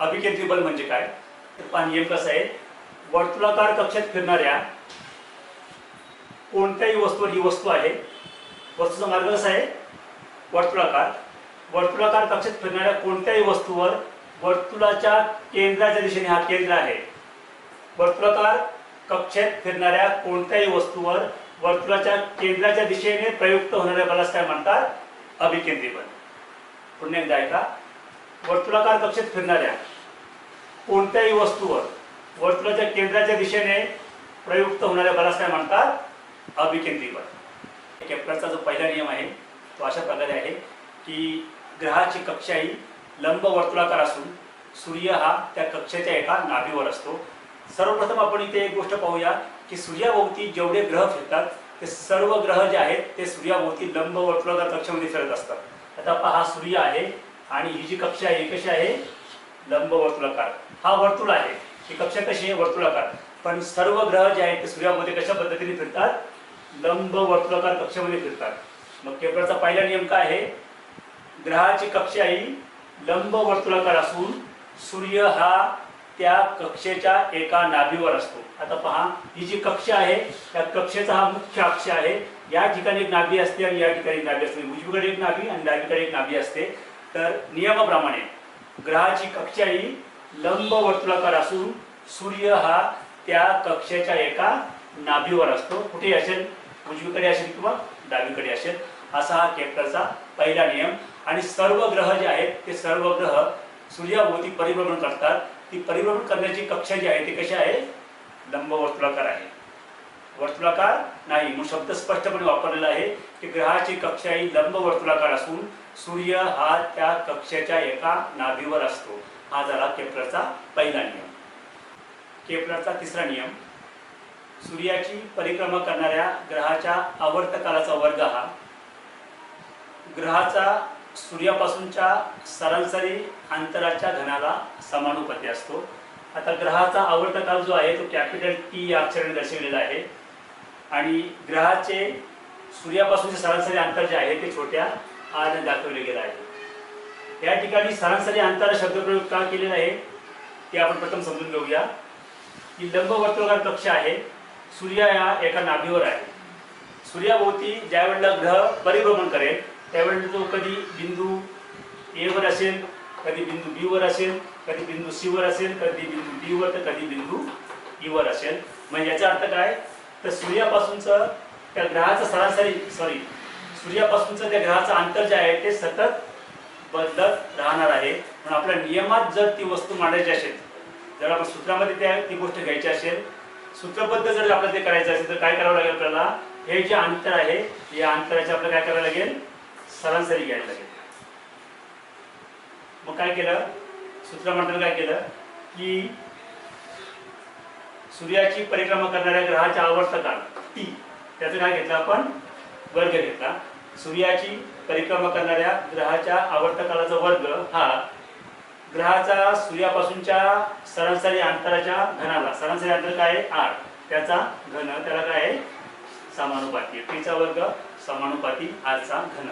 अभिकेंद्री बल म्हणजे काय? पाणी नियम कसं आहे? वर्तुळाकार कक्षेत फिरणाऱ्या कोणत्याही वस्तूवर ही वस्तू आहे. वस्तूचा मार्ग कसा आहे? वर्तुळाकार. वर्तुळाकार कक्षेत फिरणाऱ्या कोणत्याही वस्तूवर वर्तुळाच्या केंद्राच्या दिशेने हा केंद्र आहे. वर्तुळाकार कक्षेत फिरणाऱ्या कोणत्याही वस्तूवर वर्तुळाच्या केंद्राच्या दिशेने प्रयुक्त होणाऱ्या बलास काय म्हणतात? अभिकेंद्री बल पुन्हा एकदा ऐका. वर्तुळाकार कक्षेत फिरणाऱ्या कोणत्याही वस्तूवर. वर्तुळाच्या केंद्राच्या दिशेने प्रयुक्त होणाऱ्या बलास काय म्हणतात? अभिकेंद्री बल जो पहिला नियम आहे तो अशा प्रकारे आहे की ग्रहाची कक्षा ही लंब वर्तुळाकार असून सूर्य हा त्या कक्षेच्या एका नाभीवर असतो. सर्वप्रथम आपण इथे एक गोष्ट पाहूया की सूर्याभोवती जेवढे ग्रह फिरतात ते सर्व ग्रह जे आहेत ते सूर्याभोवती लंब वर्तुळाकार कक्षामध्ये फिरत असतात. आता पहा हा सूर्य आहे आणि ही जी कक्षा आहे ही कशी आहे? लंब वर्तुळाकार हा वर्तुळ आहे. ही कक्षा कशी आहे? वर्तुळाकार. पण सर्व ग्रह जे आहेत ते सूर्यामध्ये कशा पद्धतीने फिरतात? लंब वर्तुळाकार कक्षेमध्ये फिरतात. मग केपलरचा पहिला नियम काय आहे? ग्रहाची कक्षा ही लंब वर्तुळाकार असून सूर्य हा त्या कक्षेच्या एका नाभीवर असतो. आता पहा ही जी कक्षा आहे त्या कक्षेचा हा मुख्य अक्ष आहे. या ठिकाणी एक नाभी असते आणि या ठिकाणी नाभी असते. उजवीकडे एक नाभी आणि डावीकडे एक नाभी असते. तर नियमाप्रमाणे ग्रहाची कक्षा ही लंब वर्तुळाकार असून सूर्य हा त्या कक्षेच्या एका नाभीवर असतो. कुठे असेल उजवीकडे असेल किंवा डावीकडे असेल असा हा केप्लरचा पहिला नियम. आणि सर्व ग्रह जे आहेत ते सर्व ग्रह सूर्याभोवती परिभ्रमण करतात. ती परिभ्रमण करण्याची कक्षा जी आहे ती कशी आहे? लंबवर्तुळाकार आहे. वर्तुळाकार नाही. मग शब्द स्पष्टपणे वापरलेला आहे की ग्रहाची कक्षा ही लंब वर्तुळाकार असून सूर्य हा त्या कक्षेच्या एका नाभीवर असतो. हा झाला केपलरचा पहिला नियम. केपलरचा तिसरा नियम. सूर्याची परिक्रमा करणाऱ्या ग्रहाच्या आवर्तकालाचा वर्ग हा. ग्रहाचा सूर्यापासूनच्या सरासरी अंतराच्या घनाला समानुपती असतो. आता ग्रहाचा आवर्तकाल जो आहे तो कॅपिटल टी या अक्षराने दर्शवलेला आहे. आणि ग्रहाचे सूर्यापासूनचे सरासरी अंतर जे आहे ते छोट्या आने दाखवले गेलं आहे. या ठिकाणी सरासरी अंतर शब्दप्रयोग का केलेला आहे ते आपण प्रथम समजून घेऊया. की लंबवर्तुळाकार कक्ष आहे सूर्य या एका नाभीवर आहे. सूर्याभोवती ज्या वेळेला ग्रह परिभ्रमण करेल त्यावेळेला तो कधी बिंदू एवर असेल कधी बिंदू बी वर असेल कधी बिंदू सी वर असेल कधी बिंदू डी वर तर कधी बिंदू ई वर असेल. म्हणजे याचा अर्थ काय? तर सूर्यापासूनचं त्या ग्रहाचं सरासरी सॉरी सूर्यापासूनचं त्या ग्रहाचं अंतर जे आहे ते सतत बदलत राहणार आहे. पण आपल्या नियमात जर ती वस्तू मांडायची असेल जर आपण सूत्रामध्ये त्या ती गोष्ट घ्यायची असेल सूत्रबद्ध जर आपल्याला ते करायचं असेल तर काय करावं लागेल आपल्याला? हे जे अंतर आहे या अंतराचे आपल्याला काय करावं लागेल? सरासरी घ्यायला लागेल. मग काय केलं? सूत्र मांडताना काय केलं? की सूर्याची परिक्रमा करणाऱ्या ग्रहाच्या आवर्तकाल टी त्याचं काय घेतलं आपण वर्ग घेतला. सूर्याची परिक्रमा करणाऱ्या ग्रहाच्या आवर्तकालाचा वर्ग हा ग्रहाचा सूर्यापासूनच्या सरासरी अंतराच्या घनाला. सरासरी अंतर काय आहे? आठ. त्याचा घन त्याला काय आहे? समानुपाती. टीचा वर्ग समानुपाती आरचा घन.